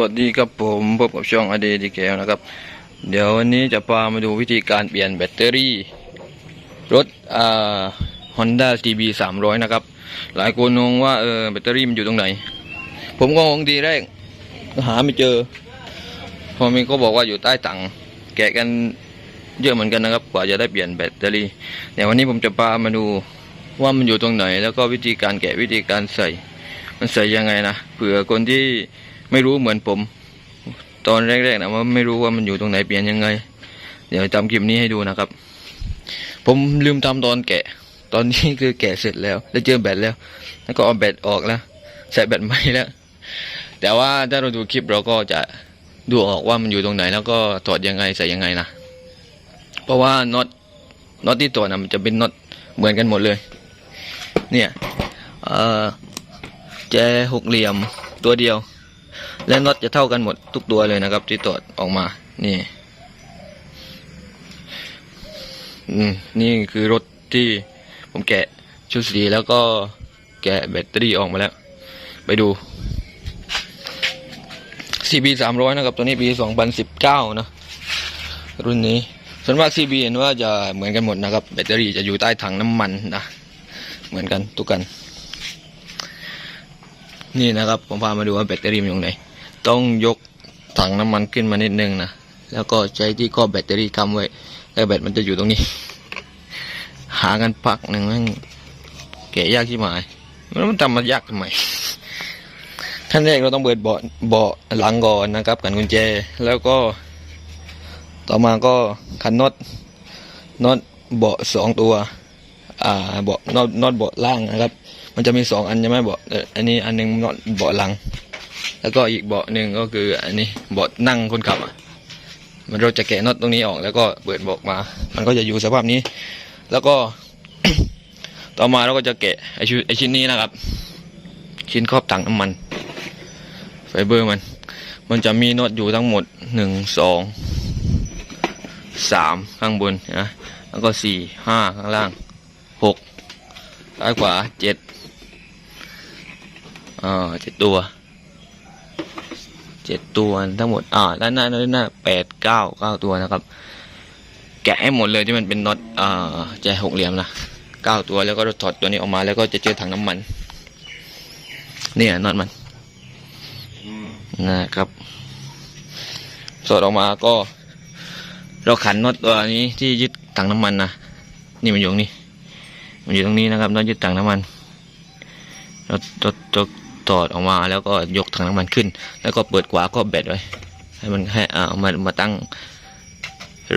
วัสดีครับผมพบกับช่องอเดดีแกวนะครับ เดี๋ยววันนี้จะพามาดูวิธีการเปลี่ยนแบตเตอรี่ รถอ่า Honda CB 300 นะครับ หลายคนงงว่าเออแบตเตอรี่มันอยู่ตรงไหน ผมก็งงทีแรก หาไม่เจอ พอมีก็บอกว่าอยู่ใต้ถังแกะกันเยอะเหมือนกันนะครับ กว่าจะได้เปลี่ยนแบตเตอรี่เดี๋ยววันนี้ผมจะพามาดูว่ามันอยู่ตรงไหน แล้วก็วิธีการแกะวิธีการใส่ มันใส่ยังไงนะเผื่อคนที่ ไม่รู้เหมือนผม ตอนแรกๆนะว่าไม่รู้ว่ามันอยู่ตรงไหนเปลี่ยนยังไง เดี๋ยวจำคลิปนี้ให้ดูนะครับ ผมลืมทำตอนแกะ ตอนนี้คือแกะเสร็จแล้วแล้เจอแบตแล้ว แล้วก็เอาแบตออกแล้วใส่แบตใหม่แล้ว แต่ว่าถ้าเราดูคลิปเราก็จะดูออกว่ามันอยู่ตรงไหน แล้วก็ถอดยังไงใส่ยังไงนะเพราะว่าน็อตน็อตที่ตัวนะมันจะเป็นน็อตเหมือนกันหมดเลย เนี่ยเอ่อแจหกเหลี่ยมตัวเดียว และน็อตจะเท่ากันหมดทุกตัวเลยนะครับ ที่ตรวจออกมานี่นี่คือรถที่ผมแกะชุดสีแล้วก็แกะแบตเตอรี่ออกมาแล้ว ไปดู CB สามร้อยนะครับ ตัวนี้ปีสองพันสิบเก้านะ รุ่นนี้ ส่วนมาก CB เห็นว่าจะเหมือนกันหมดนะครับ แบตเตอรี่จะอยู่ใต้ถังน้ำมันนะ เหมือนกันทุกกัน นี่นะครับ ผมพามาดูว่าแบตเตอรี่มันอยู่ไหน ต้องยกถังน้ำมันขึ้นมานิดนึงนะ แล้วก็ใช้ที่ครอแบตเตอรี่ค้ำไว้ แล้วแบตมันจะอยู่ตรงนี้ หากันพักหนึ่งแม่งแกะยากที่หมายแล้วมันทำมันยากทำไมขั้นแรกเราต้องเปิดเบาะเบาะหลังก่อนนะครับกันกุญแจ แล้วก็ ต่อมาก็ขันน็อตน็อตเบาะสองตัว อ่าเบาะน็อตน็อตเบาะล่างนะครับ มันจะมีสองอันใช่ไหมเบาะอันนี้อันหนึงน็อตเบาะหลัง แล้วก็อีกเบาะหนึ่งก็คืออันนี้เบาะนั่งคนขับอะมันเราจะแกะน็อตตรงนี้ออกแล้วก็เปิดเบาะมา มันก็จะอยู่สภาพนี้ แล้วก็ต่อมาเราก็จะแกะไอชิ้นไอชิ้นนี้นะครับ ชิ้นครอบถังน้ำมัน ไฟเบอร์มัน มันจะมีน็อตอยู่ทั้งหมดหนึ่งสองสามข้างบนนะแล้วก็สี่ห้าข้างล่างหกซ้ายขวาเจ็ดอ่าเจ็ดตัว เจ็ดตัวทั้งหมด อ่าด้านหน้าด้านหน้าแปดเก้าเก้าตัวนะครับ แกะให้หมดเลยที่มันเป็นน็อตอ่าแจหกเหลี่ยมนะเก้าตัวแล้วก็ถอดตัวนี้ออกมาแล้วก็จะเจอถังน้ำมัน เนี่ยน็อตมันนะครับ สอดออกมาก็ เราขันน็อตตัวนี้ที่ยึดถังน้ำมันนะนี่มันอยู่ตรงนี้ มันอยู่ตรงนี้นะครับน็อตยึดถังน้ำมันเราตด ตดถอดออกมาแล้วก็ยกถังน้ำมันขึ้น แล้วก็เปิดขวาก็แบตไว้ ให้มันให้อ่าเอามามาตั้ง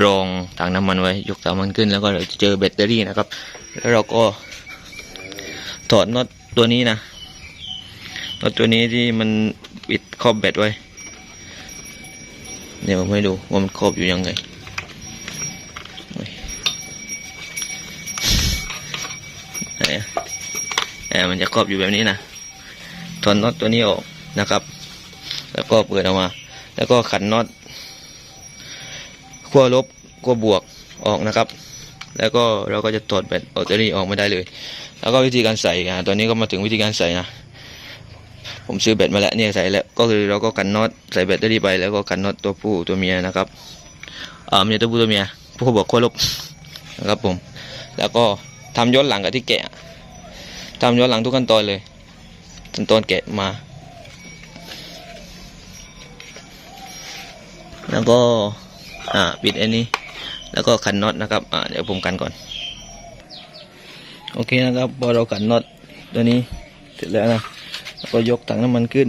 รองถังน้ำมันไว้ ยกถังน้ำมันขึ้น แล้วก็เจะเจอแบตเตอรี่นะครับ แล้วเราก็ถอดน็อตตัวนี้นะน็อตตัวนี้ที่มันปิดครอบแบตไว้เดี๋ยวผมให้ดูว่ามันครอบอยู่ยังไงไหนอะเออมันจะครอบอยู่แบบนี้นะ ถอนน็อตตัวนี้ออกนะครับ แล้วก็เปิดออกมา แล้วก็ขันน็อตขั้วลบขั้วบวกออกนะครับ แล้วก็เราก็จะถอดแบตแบตเตอรี่ออกมาได้เลย แล้วก็วิธีการใส่อะตอนนี้ก็มาถึงวิธีการใส่นะผมซื้อแบตมาแล้วเนี่ยใส่แล้วก็คือเราก็ขันน็อตใส่แบตเตอรี่ไปแล้วก็ขันน็อตตัวผู้ตัวเมียนะครับอ่าเมียตัวผู้ตัวเมียผู้บวกขั้วลบนะครับผม แล้วก็ทำย้อนหลังกับที่แกะทำย้อนหลังทุกขั้นตอนเลย ขั้นตอนแกะมา แล้วก็ อ่า ปิดอันนี้ แล้วก็ขันน็อตนะครับ อ่า เดี๋ยวผมกันก่อน โอเคนะครับ พอเราขันน็อตตัวนี้ เสร็จแล้วนะ แล้วก็ยกถังน้ำมันขึ้น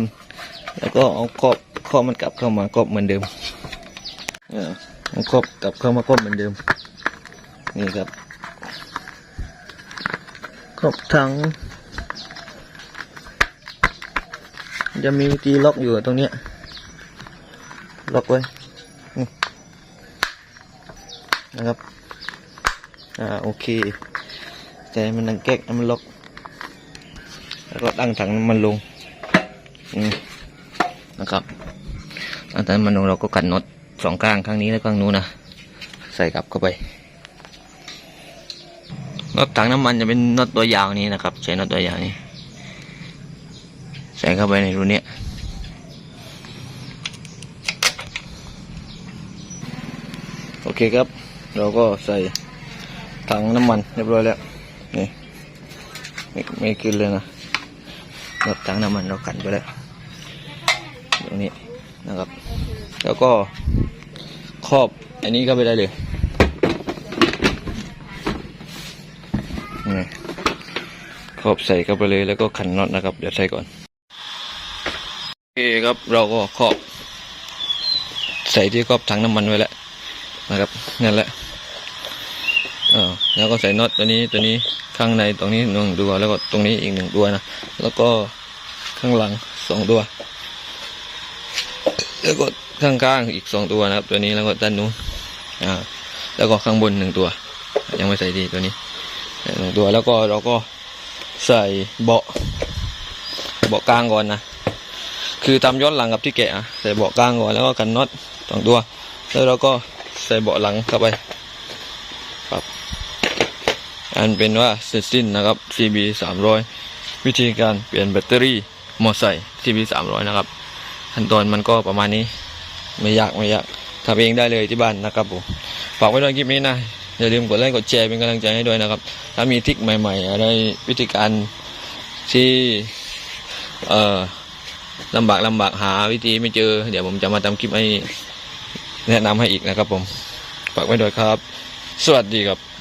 แล้วก็เอาครอบครอบมันกลับเข้ามาครอบเหมือนเดิมเออเอาครอบกลับเข้ามาครอบเหมือนเดิม นี่ครับขอบถัง จะมีวิธีล็อกอยู่ตรงนี้ล็อกไว้นะครับอ่าโอเคแต่มันดังแก๊กมันล็อก แล้วก็ตั้งถังน้ำมันลงนะครับตั้งถังมันลงเราก็กันน็อตสองข้างข้างนี้และข้างนู้นนะใส่กลับเข้าไปน็อตถังน้ำมันจะเป็นน็อตตัวยาวนี้นะครับ ใช้น็อตตัวยาวนี้ ใส่เข้าไปในรูเนี้ยโอเคครับ เราก็ใส่ถังน้ำมันเรียบร้อยแล้ว นี่ไม่ไม่ขึ้นเลยนะแบบถังน้ำมันเรากันไปแล้วตรงนี้นะครับ แล้วก็ครอบอันนี้เข้าไปได้เลยนี่ครอบใส่เข้าไปเลยแล้วก็ขันน็อตนะครับ เดี๋ยวใส่ก่อน โอเคครับเราก็ครอบใส่ที่ครอบถังน้ำมันไว้แล้วนะครับนั่นแหละออแล้วก็ใส่น็อตตัวนี้ตัวนี้ข้างในตรงนี้หนึ่งตัวแล้วก็ตรงนี้อีกหนึ่งตัวนะแล้วก็ข้างหลังสองตัว แล้วก็ข้างๆอีกสองตัวนะครับ ตัวนี้แล้วก็ด้านนู้นอ่าแล้วก็ข้างบนหนึ่งตัว ยังไม่ใส่ดีตัวนี้หนึ่งตัวแล้วก็เราก็ใส่เบาะเบาะกลางก่อนนะ คือทำย้อนหลังกับที่แกะใส่เบาะกลางก่อนแล้วก็กันน็อตสองตัว แล้วเราก็ใส่เบาะหลังเข้าไปครับ อันเป็นว่าเสร็จสิ้นนะครับ CB 300วิธีการเปลี่ยนแบตเตอรี่มอไซค์ CB 300นะครับขั้นตอนมันก็ประมาณนี้ไม่ยากไม่ยากทำเองได้เลยที่บ้านนะครับผมฝากไว้ด้วยคลิปนี้นะอย่าลืมกดไลค์กดแชร์เป็นกำลังใจให้ด้วยนะครับ ถ้ามีทิกใหม่ ๆ อะไรวิธีการที่เอ่อ ลำบากลำบากหาวิธีไม่เจอ เดี๋ยวผมจะมาทำคลิปให้แนะนำให้อีกนะครับผมฝากไว้ด้วยครับ สวัสดีครับ